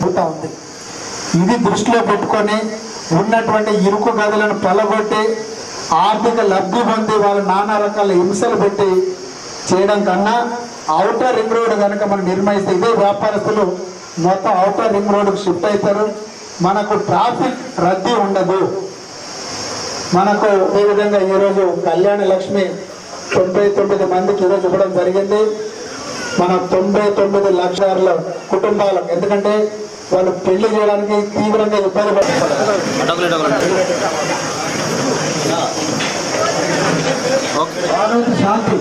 జరుగుతూ ఉంది. ఇది దృష్టిలో పెట్టుకొని ఉన్నటువంటి ఇరుకు గదులను పలగొట్టి ఆర్థిక లబ్ధి పొంది వాళ్ళు నానా రకాల హింసలు పెట్టి చేయడం కన్నా అవుటర్ రింగ్ రోడ్ కనుక మనం నిర్మిస్తే ఇదే వ్యాపారస్తులు మొత్తం అవుటర్ రింగ్ రోడ్కి షిఫ్ట్ అవుతారు. మనకు ట్రాఫిక్ రద్దీ ఉండదు. మనకు ఏ విధంగా ఈరోజు కళ్యాణ లక్ష్మి తొంభై తొమ్మిది మందికి ఈరోజు ఇవ్వడం జరిగింది. మన తొంభై తొమ్మిది లక్షల కుటుంబాలకు. ఎందుకంటే వాళ్ళు పెళ్ళి చేయడానికి తీవ్రంగా ఇబ్బంది పడుతున్నారు. శాంతి.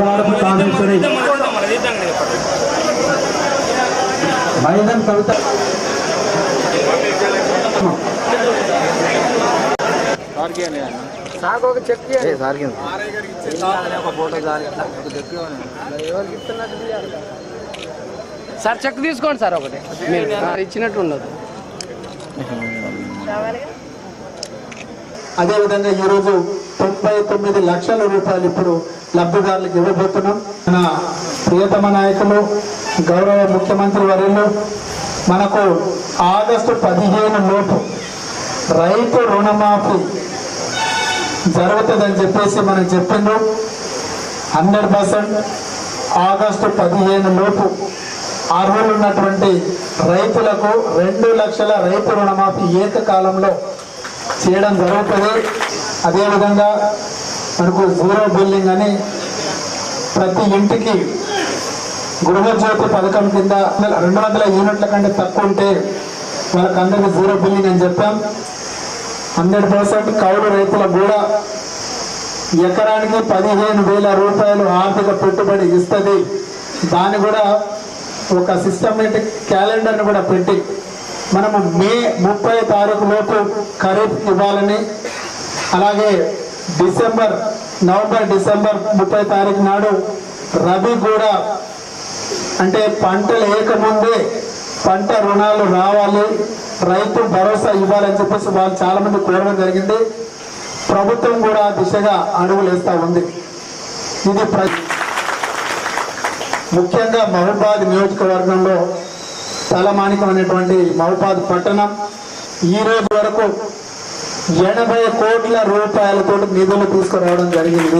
భారత కామేశ్వరి మైదన్ కవిత. నాకు ఒక చెక్ సార్ చెక్ తీసుకోండి సార్ ఒకటి. మీరు ఇచ్చినట్టు ఉండదు. అదేవిధంగా ఈరోజు తొంభై తొమ్మిది లక్షల రూపాయలు ఇప్పుడు లబ్ధిదారులకు ఇవ్వబోతున్నాం. మన ప్రియతమ నాయకులు గౌరవ ముఖ్యమంత్రి వర్యులు మనకు ఆగస్టు పదిహేను లోపు రైతు రుణమాఫీ జరుగుతుందని చెప్పేసి మనం చెప్పిండ్రు హండ్రెడ్ పర్సెంట్ ఆగస్టు పదిహేను లోపు అర్హులు ఉన్నటువంటి రైతులకు రెండు లక్షల రైతు రుణమాఫీ ఏకకాలంలో చేయడం జరుగుతుంది. అదేవిధంగా మనకు జీరో బిల్డింగ్ అని ప్రతి ఇంటికి గృహజ్యోతి పథకం కింద రెండు వందల యూనిట్ల కంటే తక్కువ ఉంటే వాళ్ళకందరికీ జీరో బిల్లింగ్ అని చెప్పాం. హండ్రెడ్ పర్సెంట్ కౌలు రైతులకు కూడా ఎకరానికి పదిహేను వేల రూపాయలు ఆర్థిక పెట్టుబడి ఇస్తుంది. దాన్ని కూడా ఒక సిస్టమేటిక్ క్యాలెండర్ని కూడా పెట్టి మనము మే ముప్పై తారీఖు లోపు ఖరీఫ్ ఇవ్వాలని అలాగే డిసెంబర్ నవంబర్ డిసెంబర్ ముప్పై తారీఖు నాడు రబీ కూడా అంటే పంటలు వేయకముందే పంట రుణాలు రావాలి రైతు భరోసా ఇవ్వాలని చెప్పేసి వాళ్ళు చాలా మంది కోరడం జరిగింది. ప్రభుత్వం కూడా దిశగా అడుగులు వేస్తూ ఉంది. ఇది ప్ర ముఖ్యంగా మహబాద్ నియోజకవర్గంలో తలమానికం అనేటువంటి పట్టణం. ఈ రోజు వరకు ఎనభై కోట్ల రూపాయలతో నిధులు తీసుకురావడం జరిగింది.